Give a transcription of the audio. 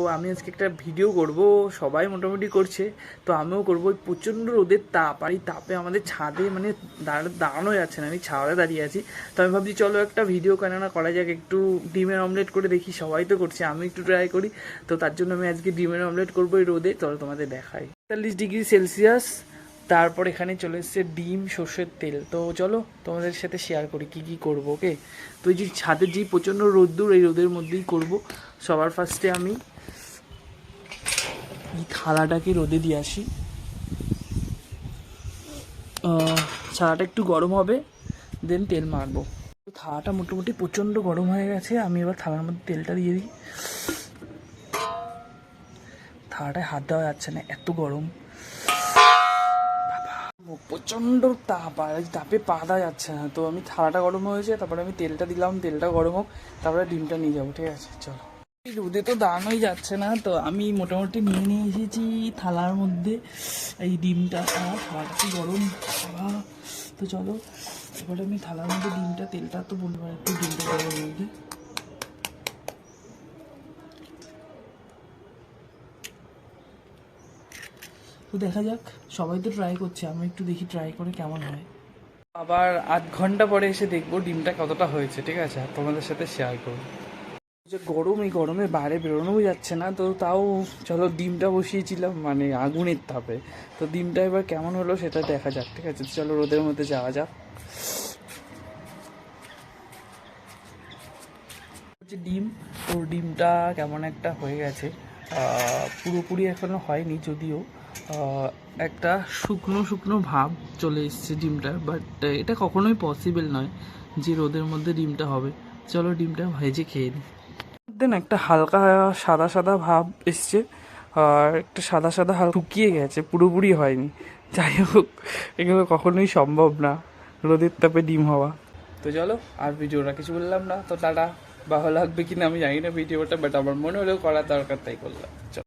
তো আমি আজকে একটা ভিডিও করব, সবাই মোটামুটি করছে। তো আমিও করব প্রচণ্ড রোদের তাপ, আর এই তাপে আমাদের ছাদে মানে দাঁড়া, দাঁড়ানো যাচ্ছে না, আমি ছাদে দাঁড়িয়ে আছি। তো আমি ভাবছি, চলো একটা ভিডিও কেননা করা যাক, একটু ডিমের অমলেট করে দেখি, সবাই তো করছে, আমি একটু ট্রাই করি। তো তার জন্য আমি আজকে ডিমের অমলেট করব এই রোদে, চলো তোমাদের দেখাই। তেতাল্লিশ ডিগ্রি সেলসিয়াস তারপর এখানে চলে এসছে ডিম, সর্ষের তেল। তো চলো তোমাদের সাথে শেয়ার করি কি কি করব ওকে তো এই যে ছাদের যেই প্রচণ্ড রোদ্দুর, এই রোদের মধ্যেই করব। সবার ফার্স্টে আমি এই থালাটাকে রোদে দিয়ে আসি। থালাটা একটু গরম হবে দেন তেল মারবো থালাটা মোটামুটি প্রচণ্ড গরম হয়ে গেছে, আমি এবার থালার মধ্যে তেলটা দিয়ে দিই। থালাটায় হাত দেওয়া যাচ্ছে না, এত গরম। প্রচণ্ড তাপ, আর তাপে পা দেওয়া যাচ্ছে না। তো আমি থালাটা গরম হয়েছে, তারপরে আমি তেলটা দিলাম, তেলটা গরম হোক, তারপরে ডিমটা নিয়ে যাব, ঠিক আছে? চলো। রোদে তো দাঁড়ানোই যাচ্ছে না, তো আমি মোটামুটি নিয়ে নিয়ে এসেছি থালার মধ্যে। এই ডিমটা থালাটা কি গরম তো চলো। এবারে আমি থালার মধ্যে ডিমটা, তেলটা তো বলব একটু ডিমটা গরমের মধ্যে তো দেখা যাক, সবাই তো ট্রাই করছে আমি একটু দেখি ট্রাই করে কেমন হয়। আবার আধ ঘণ্টা পরে এসে দেখব ডিমটা কতটা হয়েছে, ঠিক আছে? আর তোমাদের সাথে শেয়ার করব। যে গরম, এই গরমে বাইরে বেরোনোও যাচ্ছে না, তো তাও চলো ডিমটা বসিয়েছিলাম মানে আগুনের তাপে। তো ডিমটা এবার কেমন হলো সেটা দেখা যাক, ঠিক আছে? চলো রোদের মধ্যে যাওয়া যাক। হচ্ছে ডিম, তো ডিমটা কেমন একটা হয়ে গেছে পুরোপুরি এখনও হয়নি, যদিও। একটা শুকনো শুকনো ভাব চলে এসছে ডিমটা বাট এটা কখনোই পসিবল নয় যে রোদের মধ্যে ডিমটা হবে। চলো ডিমটা ভেজে খেয়ে নিই। দেন একটা হালকা সাদা সাদা ভাব এসছে আর একটা সাদা সাদা হাল শুকিয়ে গেছে পুরোপুরি হয়নি। যাই হোক এগুলো কখনোই সম্ভব না রোদের তাপে ডিম হওয়া। তো চলো আর ভিডিওটা কিছু বললাম না তো টাটা। ভালো লাগবে কিনা আমি জানি না ভিডিওটা বাট আমার মনে হলেও করার দরকার তাই করলাম। চলো।